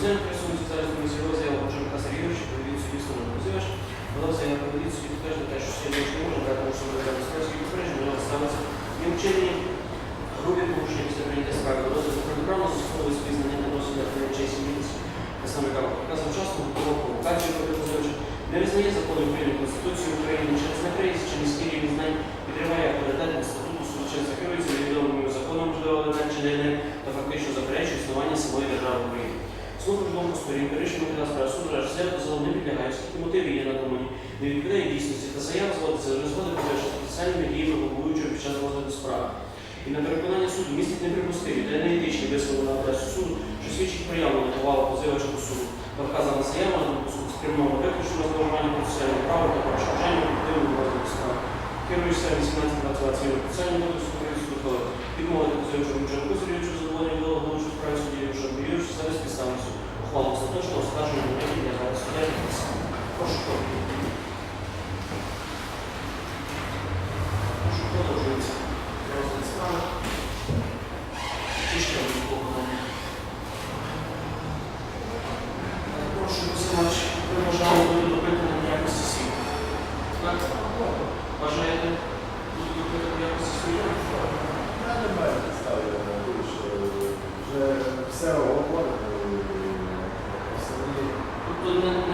Процент присутності зараз комісії розгляду Боженка Сергійовича, провід судді встановлено позивач. Подав заяву провід судді те, що сьогодні не може тому що виглядає справські попередження, але ставиться і вчинені грубі порушення після прийняття справи. Розгляду протиправно застосовує спізнення на носення честі міліції. Представника вчасно готового провокацію проти позивача, не визнає закону України Конституції України через Слухав думку сторін, вирішено для справи суду, аж все дозволу не підлягає, оскільки мотиви є надумані, не відповідає дійсності та заява зводиться до згоди позивача з спеціальними діями головуючого під час розгляду справи. І на переконання суду містить неприпустимі та неетичні вислови на адресу суду, що свідчить про явлення повагу позивача суду. Та вказана заява на думку суду спрямована виключно на зловживання процесуального права та перешкоджання об'єктивному розгляду справи. Керуючися 18-20 процесуального кодексу України відмовити позивачу Рученку Сергійовичу пошкодив. Продовжується розгляд справи. Пішки розблоковані. Прошу посилач, ви бажали бути допитані в якості свідка. Так? Бажаєте бути допитані в якості свідка? Я не маю підстави, я думаю, що вже все оговорено. Тобто